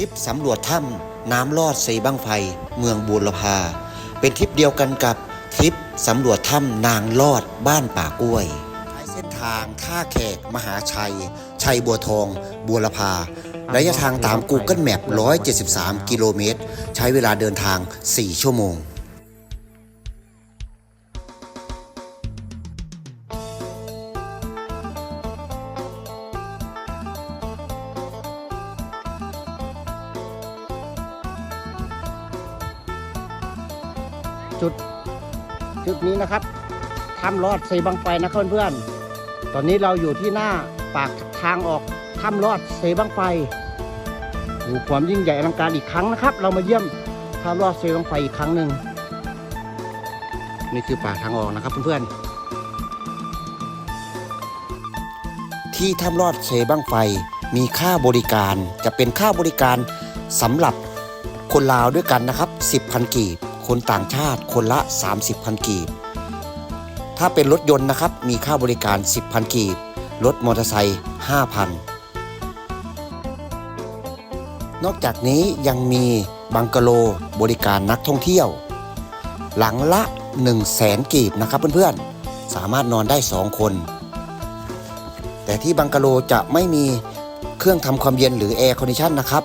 ริปสำรวจถ้ำน้ำลอดเซบังไฟ เมืองบูรพา เป็นทริปเดียวกันกับทริปสำรวจถ้ำนางลอดบ้านป่ากล้วยใช้เส้นทางท่าแขก มหาชัย ชัยบัวทองบูรพา ระยะทางตาม Google Map 173 กิโลเมตร ใช้เวลาเดินทาง 4 ชั่วโมง จุดจุดนี้นะครับถ้ำลอดเซบังไฟนะครับเพื่อนๆตอนนี้เราอยู่ที่หน้าปากทางออกถ้ำลอดเซบังไฟดูความยิ่งใหญ่อลังการอีกครั้งนะครับ เรามาเยี่ยมถ้ำลอดเซบังไฟอีกครั้งหนึ่งนี่คือปากทางออกนะครับเพื่อนที่ถ้ำลอดเซบังไฟมีค่าบริการจะเป็นค่าบริการสำหรับคนลาวด้วยกันนะครับ 10,000 กีบ คนต่างชาติคนละ 30,000 กีบ ถ้าเป็นรถยนต์นะครับมีค่าบริการ 10,000 กีบ รถมอเตอร์ไซค์5,000 นอกจากนี้ยังมีบังกะโลบริการนักท่องเที่ยว หลังละ 1 0 0 0 0แสนกีบนะครับเพื่อนๆ สามารถนอนได้ 2 คน แต่ที่บังกะโลจะไม่มีเครื่องทำความเย็นหรือแอร์คอนดิชันนะครับ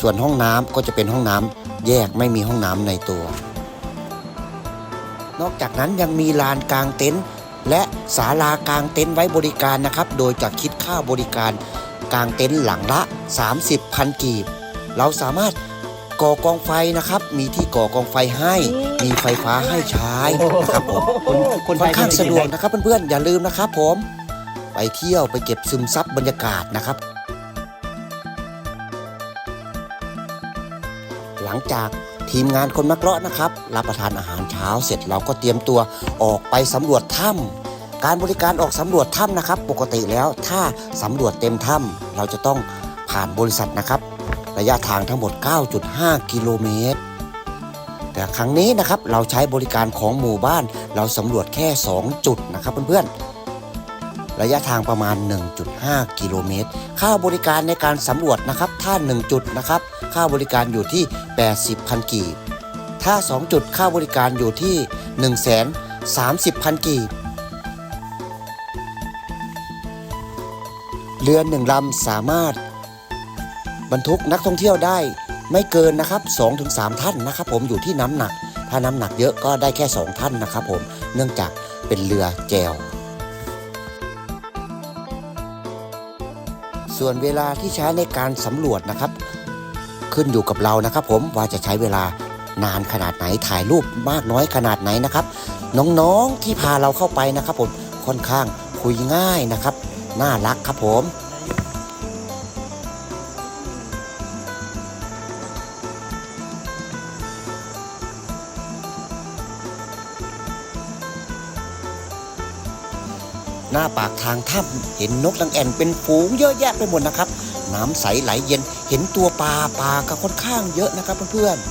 ส่วนห้องน้ำก็จะเป็นห้องน้ำ แยกไม่มีห้องน้ำในตัว นอกจากนั้นยังมีลานกลางเต็นท์และศาลากลางเต็นท์ไว้บริการนะครับ โดยจะคิดค่าบริการกลางเต็นท์หลังละ 30พันกีบ เราสามารถก่อกองไฟนะครับ มีที่ก่อกองไฟให้ มีไฟฟ้าให้ใช้นะครับผมค่อนข้างสะดวกนะครับเพื่อนๆอย่าลืมนะครับผม ไปเที่ยวไปเก็บซึมซับบรรยากาศนะครับ ลังจากทีมงานคนมักเลาะนะครับ รับประทานอาหารเช้าเสร็จเราก็เตรียมตัวออกไปสำรวจถ้ำการบริการออกสำรวจถ้ำนะครับ ปกติแล้วถ้าสำรวจเต็มถ้ำเราจะต้องผ่านบริษัทนะครับ ระยะทางทั้งหมด 9.5 กิโลเมตร แต่ครั้งนี้นะครับเราใช้บริการของหมู่บ้านเราสำรวจแค่ 2 จุดนะครับเพื่อนๆ ระยะทางประมาณ 1.5 กิโลเมตร ค่าบริการในการสำรวจนะครับ ถ้า 1 จุดนะครับ ค่าบริการอยู่ที่ 80พันกีบ ถ้า 2 จุด ค่าบริการอยู่ที่ 1 3 0 0 0 0 กีบ เรือหนึ่งลำสามารถ บรรทุกนักท่องเที่ยวได้ไม่เกินนะครับ 2-3 ท่านนะครับ ผมอยู่ที่น้ำหนัก ถ้าน้ำหนักเยอะก็ได้แค่ 2 ท่านนะครับ ผม เนื่องจากเป็นเรือแจว ส่วนเวลาที่ใช้ในการสำรวจนะครับ ขึ้นอยู่กับเรานะครับ ผมว่าจะใช้เวลานานขนาดไหนถ่ายรูปมากน้อยขนาดไหนนะครับ น้องๆที่พาเราเข้าไปนะครับ ผมค่อนข้างคุยง่ายนะครับ น่ารักครับผม น้าปากทางถ้ำเห็นนกลังแอ่นเป็นฝูงเยอะแยะไปหมดนะครับ น้ำใสไหลเย็นเห็นตัวปลาปลาก็ค่อนข้างเยอะนะครับเพื่อนๆ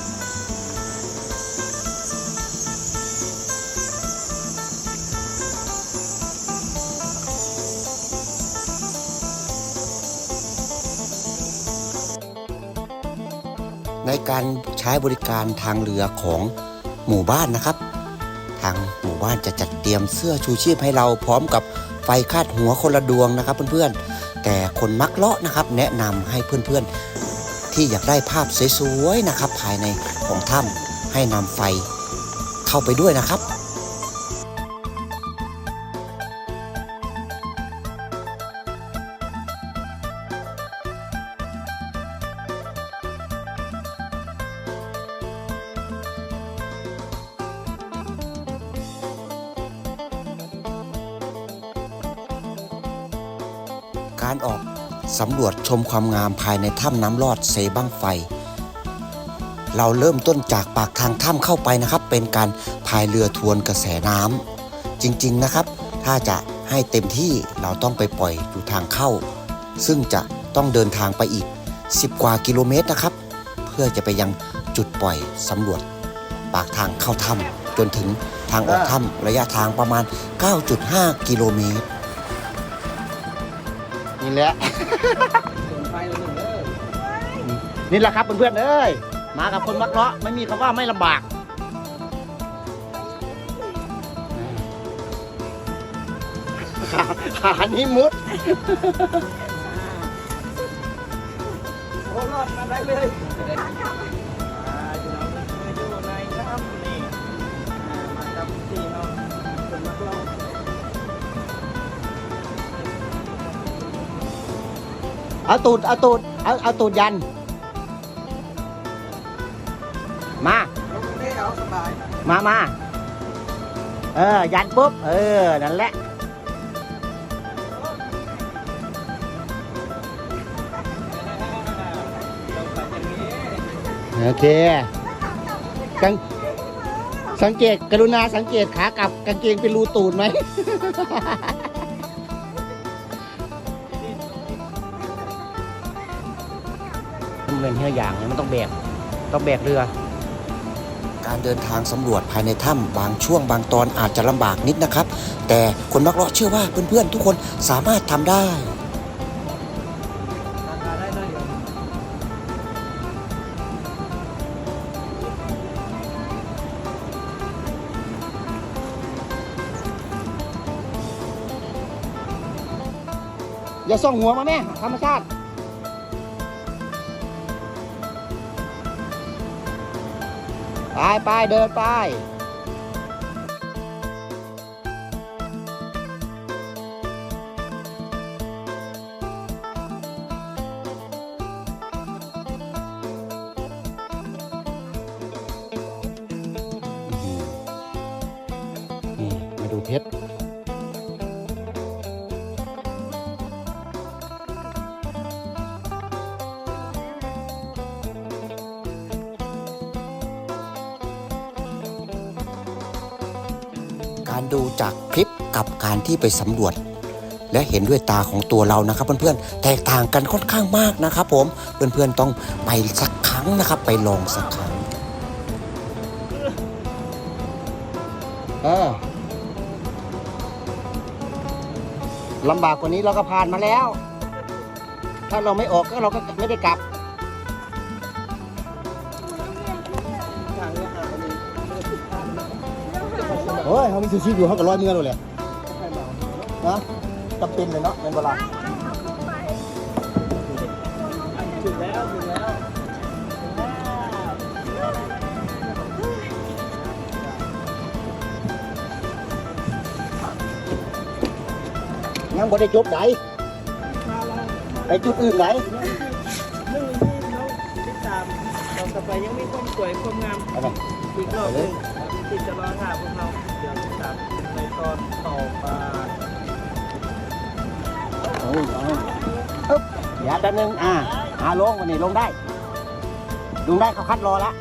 ในการใช้บริการทางเรือของหมู่บ้านนะครับ ทางหมู่บ้านจะจัดเตรียมเสื้อชูชีพให้เราพร้อมกับ ไฟคาดหัวคนละดวงนะครับเพื่อนๆ แต่คนมักเลาะนะครับ แนะนำให้เพื่อนๆ ที่อยากได้ภาพสวยๆนะครับ ภายในของถ้ำให้นำไฟเข้าไปด้วยนะครับ การออกสำรวจชมความงามภายในถ้ำน้ำลอดเซบังไฟ เราเริ่มต้นจากปากทางถ้ำเข้าไปนะครับ เป็นการพายเรือทวนกระแสน้ำจริงๆนะครับ ถ้าจะให้เต็มที่เราต้องไปปล่อยอยู่ทางเข้า ซึ่งจะต้องเดินทางไปอีก 10 กว่ากิโลเมตรนะครับ เพื่อจะไปยังจุดปล่อยสำรวจ ปากทางเข้าถ้ำจนถึงทางออกถ้ำระยะทางประมาณ 9.5 กิโลเมตร นี่แหละมนี่แหละครับเพื่อนๆเอ้ยมากับคนมักเลาะไม่มีคำว่าไม่ลำบาก ขาขานี้มุด โอ้รอดมาได้เลยอ่า เอาตูดเอาตูดเอาเอาตูดยัน มามามาเออ ยันปุ๊บ เออ นั่นแหละ โอเคสังสังเกตกรุณาสังเกตขากลับกางเกงเป็นรูตูดไหม เป็นเท่าอย่างเนี่ยมันต้องแบกต้องแบกเรือ การเดินทางสำรวจภายในถ้ำบางช่วงบางตอนอาจจะลำบากนิดนะครับ แต่คนมักเลาะเชื่อว่าเพื่อนๆทุกคนสามารถทำได้อยเดียวอย่าส่องหัวมาแม่ธรรมชาติ ไปไปเดินไปดีมาดูเพชร กับ การที่ไปสำรวจ และเห็นด้วยตาของตัวเรานะครับ เพื่อนๆแตกต่างกันค่อนข้างมากนะครับ ผมเพื่อนๆต้องไปสักครั้งนะครับ ไปลองสักครั้งลำบากกว่านี้เราก็ผ่านมาแล้ว ถ้าเราไม่ออกก็เราก็ไม่ได้กลับเลือกหาอันนี้ไม่ได้ผิดพลาดนะโอ้ยเขามีซูชิอยู่เขาก็ร้อยเมื่อเลย นะจำเป็นเลยเนาะเป็นเวลาถึงแล้วถึงแล้วยังบ่ได้จบไหนไปจุดอื่นไหนหนึ่องที่น้องติดตามต่อต่อไปยังมีความสวยความงามอีกรอบหนึงที่จะรอถาพวกเราเดี๋ยวติดตามในตอนต่อมาเอาเอาอึ๊บเดี๋ยวแป๊บนึงอ่าอ่าลงวันนี้ลงได้ ลงได้เขาคัดรอละ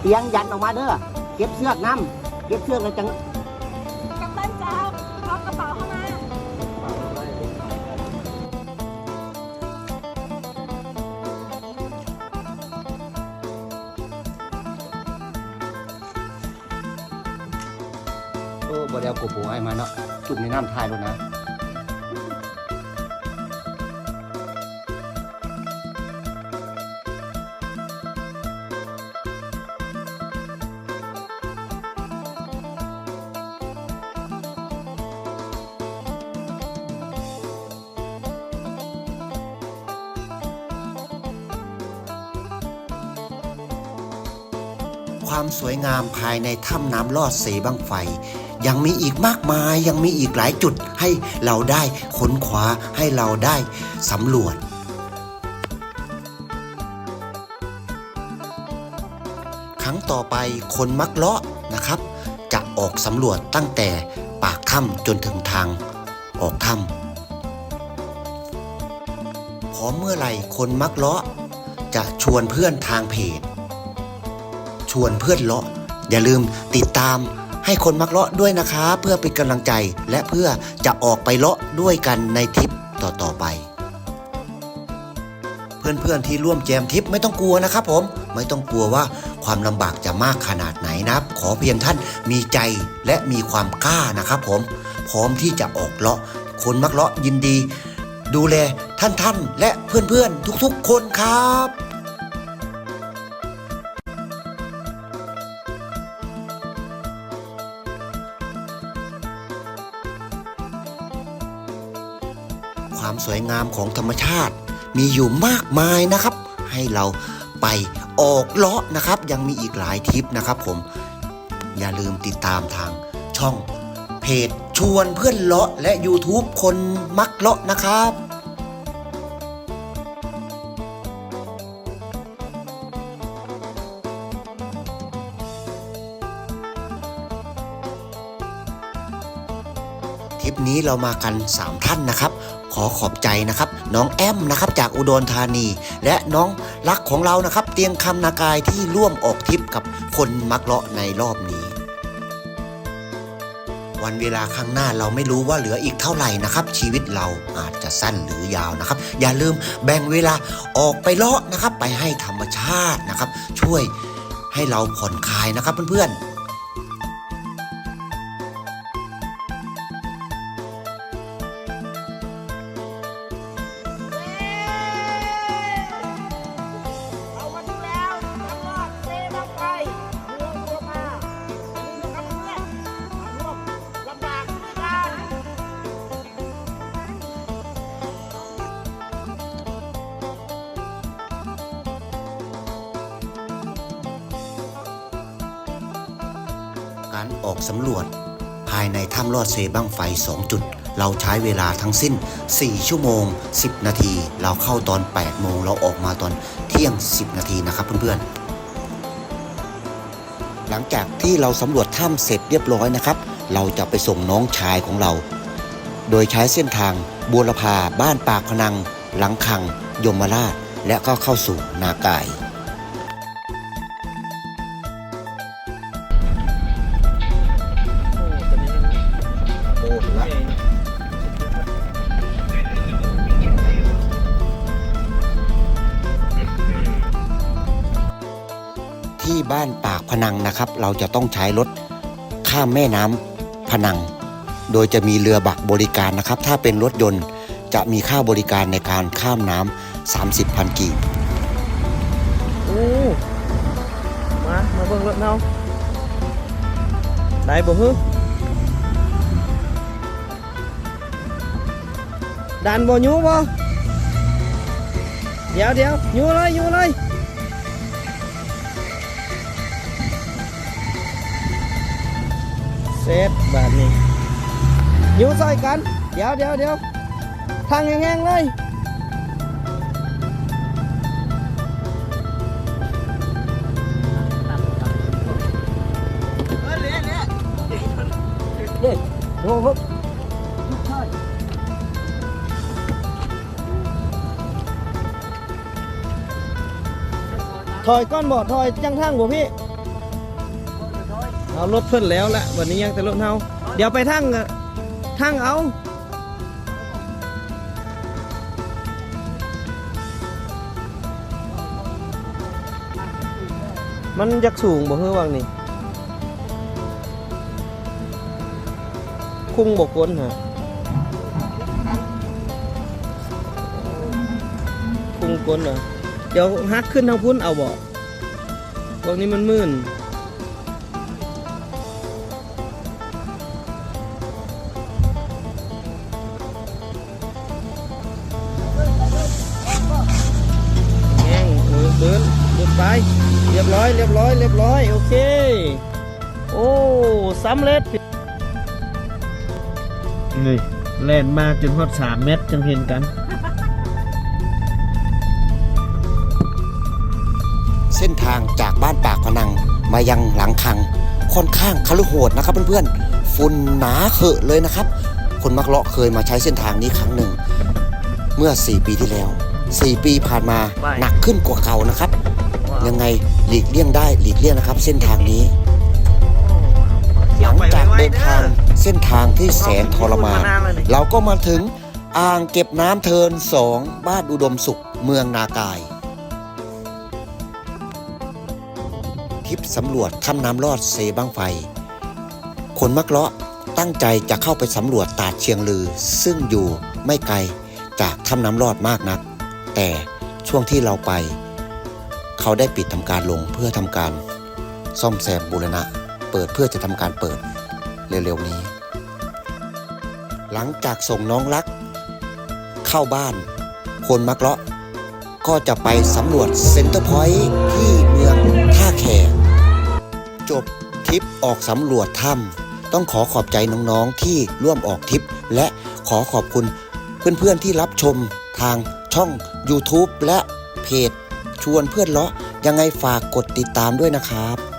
เตียงยันออกมาเด้อเก็บเสือกน้ำเก็บเสือกแล้วจัง ความสวยงามภายในถ้ำน้ำลอดเสบังไฟ ยังมีอีกมากมายยังมีอีกหลายจุดให้เราได้ค้นคว้าให้เราได้สำรวจครั้งต่อไปคนมักเลาะนะครับ จะออกสำรวจตั้งแต่ปากถ้ำจนถึงทางออกถ้ำพอเมื่อไหร่คนมักเลาะจะชวนเพื่อนทางเพจ ชวนเพื่อนเลาะ อย่าลืมติดตามให้คนมักเลาะด้วยนะคะ เพื่อเป็นกำลังใจและเพื่อจะออกไปเลาะด้วยกันในทริปต่อๆไป เพื่อนๆที่ร่วมแจมทริปไม่ต้องกลัวนะครับผมไม่ต้องกลัวว่าความลำบากจะมากขนาดไหนนะขอเพียงท่านมีใจและมีความกล้านะครับผมพร้อมที่จะออกเลาะ คนมักเลาะยินดี ดูแลท่านท่านๆและเพื่อนๆทุกๆ คนครับ สวยงามของธรรมชาติ มีอยู่มากมายนะครับ ให้เราไปออกเลาะนะครับ ยังมีอีกหลายทริปนะครับผมอย่าลืมติดตามทางช่องเพจชวนเพื่อนเลาะและ YouTube คนมักเลาะนะครับ เรามากัน 3 ท่านนะครับ ขอขอบใจนะครับ น้องแอมนะครับจากอุดรธานี และน้องรักของเรานะครับ เตียงคำนากายที่ร่วมออกทริปกับคนมักเลาะในรอบนี้ วันเวลาข้างหน้าเราไม่รู้ว่าเหลืออีกเท่าไหร่นะครับ ชีวิตเราอาจจะสั้นหรือยาวนะครับ อย่าลืมแบ่งเวลาออกไปเลาะนะครับ ไปให้ธรรมชาตินะครับ ช่วยให้เราผ่อนคลายนะครับเพื่อนๆ การออกสำรวจ ภายในถ้ำลอดเซบังไฟ 2 จุด เราใช้เวลาทั้งสิ้น 4 ชั่วโมง 10 นาที เราเข้าตอน 8 โมง เราออกมาตอนเที่ยง 10 นาทีนะครับเพื่อนๆ หลังจากที่เราสำรวจถ้ำเสร็จเรียบร้อยนะครับ เราจะไปส่งน้องชายของเรา โดยใช้เส้นทางบัวลพาบ้านปากพนัง หลังคัง ยมราช และก็เข้าสู่นากาย บ้านปากพนังนะครับ เราจะต้องใช้รถข้ามแม่น้ำพนัง โดยจะมีเรือบักบริการนะครับ ถ้าเป็นรถยนต์จะมีค่าบริการในการข้ามน้ำ30พันกีบโอ้มามาเบิ่งรถเฮาได้บ่ฮึดันบ่ยูบ่เดี๋ยวเดี๋ยวยูเลยยูเลย เซตแบบนี้ยูใส่กัน เดี๋ยวเดี๋ยวเดี๋ยวทางแห้งๆเลยโอ้โหถอยก้อนบ่ถอยจังทั้งบ่พี่ เอารถเพิ่นแล้วแหละวันนี้ยังแต่รถเฮาเดี๋ยวไปทั้งทั้งเอามันยักสูงบ่เฮ้อวังนี่คุ้งบกก้นฮะคุ้งก้นเหรอเดี๋ยวฮักขึ้นทางพุ่นเอาบ่ตรงนี้มันมื่นำเร็จนี่แล่นมากจนฮอดสามเมตรจังเห็นกัน เส้นทางจากบ้านปากพนังมายังหลังคัง ค่อนข้างคลุโหดนะครับเพื่อนๆฝุ่นหนาเขอะเลยนะครับ คนมักเลาะเคยมาใช้เส้นทางนี้ครั้งหนึ่ง เมื่อ 4 ปีที่แล้ว 4 ปีผ่านมาไปหนักขึ้นกว่าเก่านะครับ ยังไงหลีกเลี่ยงได้หลีกเลี่ยงนะครับ เส้นทางนี้ เส้นทางที่แสนทรมาน เราก็มาถึงอ่างเก็บน้ำเทินสองบ้านอุดมสุขเมืองนากายทริปสำรวจถ้ำน้ำลอดเซบ้างไฟ คนมักเลาะตั้งใจจะเข้าไปสำรวจตาดเชียงลือ ซึ่งอยู่ไม่ไกลจากถ้ำน้ำรอดมากนัก แต่ช่วงที่เราไป เขาได้ปิดทำการลงเพื่อทำการ ซ่อมแซมบูรณะ เปิดเพื่อจะทำการเปิดเร็วๆนี้ หลังจากส่งน้องรัก เข้าบ้าน คนมักเลาะ ก็จะไปสำรวจเซ็นเตอร์พอยท์ที่เมืองท่าแขกจบทริปออกสำรวจถ้ำต้องขอขอบใจน้องๆที่ร่วมออกทริป และขอขอบคุณเพื่อนๆที่รับชมทางช่อง YouTube และเพจชวนเพื่อนเลาะยังไงฝากกดติดตามด้วยนะครับ